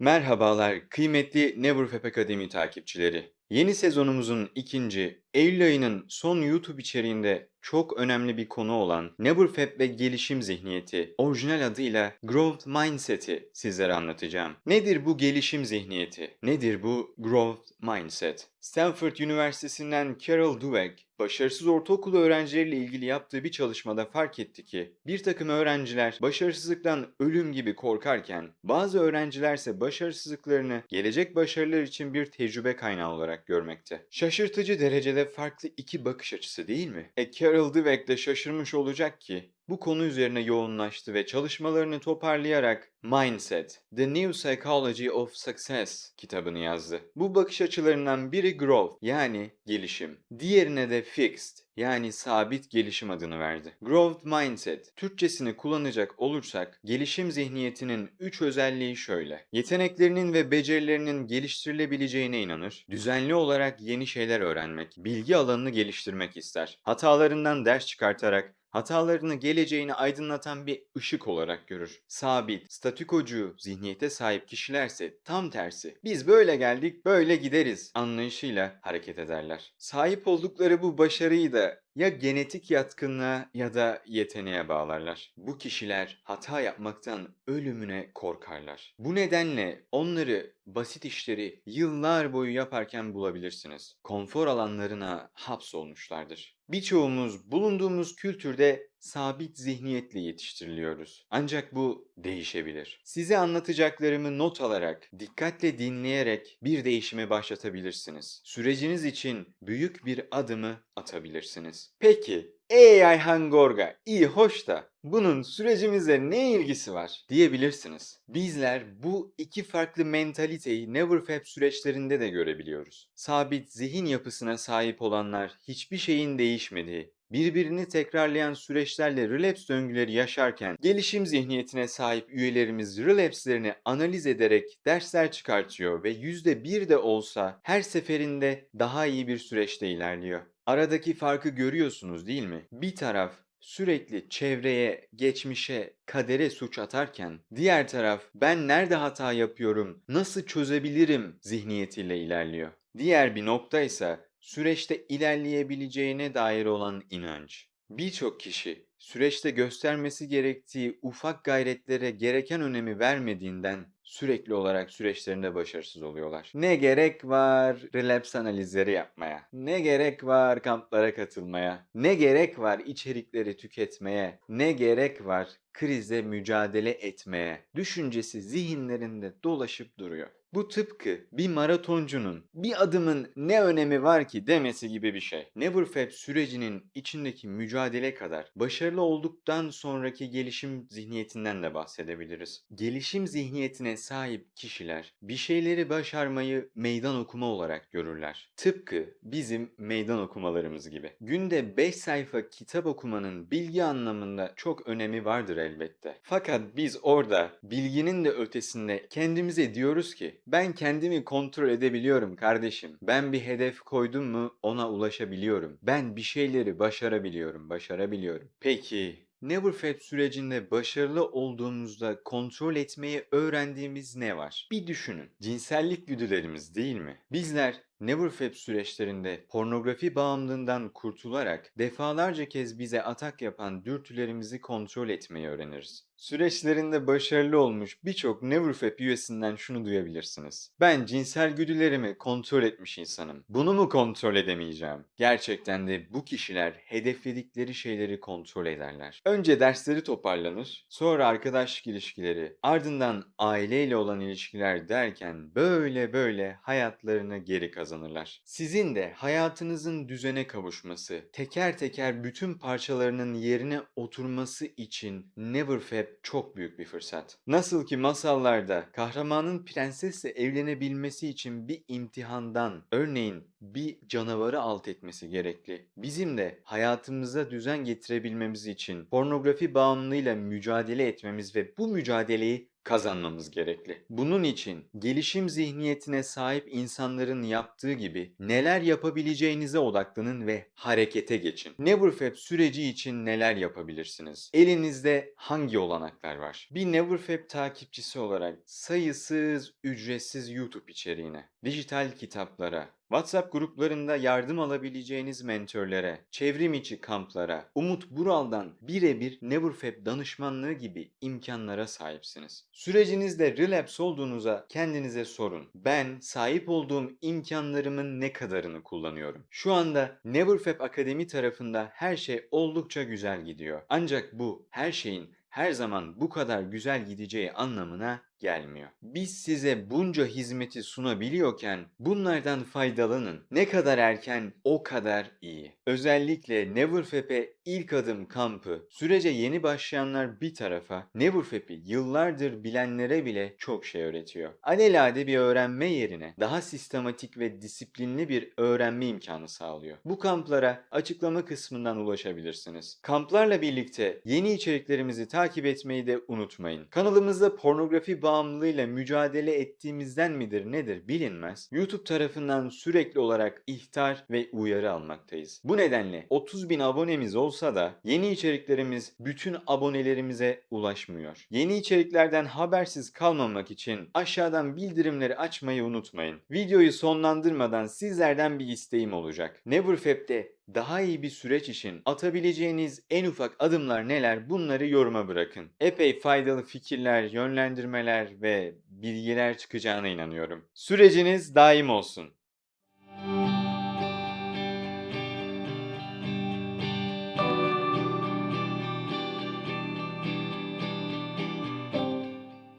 Merhabalar kıymetli Neverfap Akademi takipçileri. Yeni sezonumuzun ikinci, Eylül ayının son YouTube içeriğinde çok önemli bir konu olan Neverfap ve gelişim zihniyeti, orijinal adıyla Growth Mindset'i sizlere anlatacağım. Nedir bu gelişim zihniyeti? Nedir bu Growth Mindset? Stanford Üniversitesi'nden Carol Dweck, başarısız ortaokul öğrencileriyle ilgili yaptığı bir çalışmada fark etti ki bir takım öğrenciler başarısızlıktan ölüm gibi korkarken bazı öğrencilerse başarısızlıklarını gelecek başarılar için bir tecrübe kaynağı olarak görmekte. Şaşırtıcı derecede farklı iki bakış açısı değil mi? E Carol Dweck de şaşırmış olacak ki bu konu üzerine yoğunlaştı ve çalışmalarını toparlayarak Mindset, The New Psychology of Success kitabını yazdı. Bu bakış açılarından biri growth yani gelişim, diğerine de fixed yani sabit gelişim adını verdi. Growth Mindset, Türkçesini kullanacak olursak gelişim zihniyetinin 3 özelliği şöyle. Yeteneklerinin ve becerilerinin geliştirilebileceğine inanır, düzenli olarak yeni şeyler öğrenmek, bilgi alanını geliştirmek ister, hatalarından ders çıkartarak hatalarını geleceğini aydınlatan bir ışık olarak görür. Sabit, statükocu zihniyete sahip kişilerse tam tersi. Biz böyle geldik, böyle gideriz anlayışıyla hareket ederler. Sahip oldukları bu başarıyı da ya genetik yatkınlığa ya da yeteneğe bağlarlar. Bu kişiler hata yapmaktan ölümüne korkarlar. Bu nedenle onları basit işleri yıllar boyu yaparken bulabilirsiniz. Konfor alanlarına hapsolmuşlardır. Birçoğumuz bulunduğumuz kültürde sabit zihniyetle yetiştiriliyoruz. Ancak bu değişebilir. Size anlatacaklarımı not alarak, dikkatle dinleyerek bir değişime başlatabilirsiniz. Süreciniz için büyük bir adımı atabilirsiniz. Peki, ey Ayhan Gorga, iyi hoş da bunun sürecimizle ne ilgisi var diyebilirsiniz. Bizler bu iki farklı mentaliteyi Neverfab süreçlerinde de görebiliyoruz. Sabit zihin yapısına sahip olanlar hiçbir şeyin değişmediği, birbirini tekrarlayan süreçlerle relapse döngüleri yaşarken gelişim zihniyetine sahip üyelerimiz relapse'lerini analiz ederek dersler çıkartıyor ve %1 de olsa her seferinde daha iyi bir süreçte ilerliyor. Aradaki farkı görüyorsunuz değil mi? Bir taraf sürekli çevreye, geçmişe, kadere suç atarken diğer taraf ben nerede hata yapıyorum, nasıl çözebilirim zihniyetiyle ilerliyor. Diğer bir nokta ise süreçte ilerleyebileceğine dair olan inanç. Birçok kişi süreçte göstermesi gerektiği ufak gayretlere gereken önemi vermediğinden sürekli olarak süreçlerinde başarısız oluyorlar. Ne gerek var relapse analizleri yapmaya? Ne gerek var kamplara katılmaya? Ne gerek var içerikleri tüketmeye? Ne gerek var krize mücadele etmeye? Düşüncesi zihinlerinde dolaşıp duruyor. Bu tıpkı bir maratoncunun bir adımın ne önemi var ki demesi gibi bir şey. Neverfab sürecinin içindeki mücadele kadar başarılı olduktan sonraki gelişim zihniyetinden de bahsedebiliriz. Gelişim zihniyetine sahip kişiler bir şeyleri başarmayı meydan okuma olarak görürler. Tıpkı bizim meydan okumalarımız gibi. Günde 5 sayfa kitap okumanın bilgi anlamında çok önemi vardır elbette. Fakat biz orada bilginin de ötesinde kendimize diyoruz ki ben kendimi kontrol edebiliyorum kardeşim. Ben bir hedef koydum mu ona ulaşabiliyorum. Ben bir şeyleri başarabiliyorum, başarabiliyorum. Peki Neverfab sürecinde başarılı olduğumuzda kontrol etmeyi öğrendiğimiz ne var? Bir düşünün. Cinsellik güdülerimiz değil mi? Bizler Neverfab süreçlerinde pornografi bağımlılığından kurtularak defalarca kez bize atak yapan dürtülerimizi kontrol etmeyi öğreniriz. Süreçlerinde başarılı olmuş birçok Neverfab üyesinden şunu duyabilirsiniz. Ben cinsel güdülerimi kontrol etmiş insanım. Bunu mu kontrol edemeyeceğim? Gerçekten de bu kişiler hedefledikleri şeyleri kontrol ederler. Önce dersleri toparlanır, sonra arkadaşlık ilişkileri, ardından aileyle olan ilişkiler derken böyle böyle hayatlarını geri kazanırlar. Sizin de hayatınızın düzene kavuşması, teker teker bütün parçalarının yerine oturması için Neverfab çok büyük bir fırsat. Nasıl ki masallarda kahramanın prensesle evlenebilmesi için bir imtihandan, örneğin bir canavarı alt etmesi gerekli. Bizim de hayatımıza düzen getirebilmemiz için pornografi bağımlılığıyla mücadele etmemiz ve bu mücadeleyi kazanmamız gerekli. Bunun için gelişim zihniyetine sahip insanların yaptığı gibi neler yapabileceğinize odaklanın ve harekete geçin. Neverfab süreci için neler yapabilirsiniz? Elinizde hangi olanaklar var? Bir Neverfab takipçisi olarak sayısız ücretsiz YouTube içeriğine, dijital kitaplara, WhatsApp gruplarında yardım alabileceğiniz mentörlere, çevrim içi kamplara, Umut Bural'dan birebir Neverfab danışmanlığı gibi imkanlara sahipsiniz. Sürecinizde relapse olduğunuza kendinize sorun. Ben sahip olduğum imkanlarımın ne kadarını kullanıyorum? Şu anda Neverfab Akademi tarafında her şey oldukça güzel gidiyor. Ancak bu her şeyin her zaman bu kadar güzel gideceği anlamına gelmiyor. Biz size bunca hizmeti sunabiliyorken bunlardan faydalanın. Ne kadar erken o kadar iyi. Özellikle Neverfab'e ilk adım kampı sürece yeni başlayanlar bir tarafa Neverfab'i yıllardır bilenlere bile çok şey öğretiyor. Alelade bir öğrenme yerine daha sistematik ve disiplinli bir öğrenme imkanı sağlıyor. Bu kamplara açıklama kısmından ulaşabilirsiniz. Kamplarla birlikte yeni içeriklerimizi takip etmeyi de unutmayın. Kanalımızda pornografi bağımlılığıyla mücadele ettiğimizden midir nedir bilinmez. YouTube tarafından sürekli olarak ihtar ve uyarı almaktayız. Bu nedenle 30 bin abonemiz olsa da yeni içeriklerimiz bütün abonelerimize ulaşmıyor. Yeni içeriklerden habersiz kalmamak için aşağıdan bildirimleri açmayı unutmayın. Videoyu sonlandırmadan sizlerden bir isteğim olacak. Neverfab'de daha iyi bir süreç için atabileceğiniz en ufak adımlar neler bunları yoruma bırakın. Epey faydalı fikirler, yönlendirmeler ve bilgiler çıkacağına inanıyorum. Süreciniz daim olsun.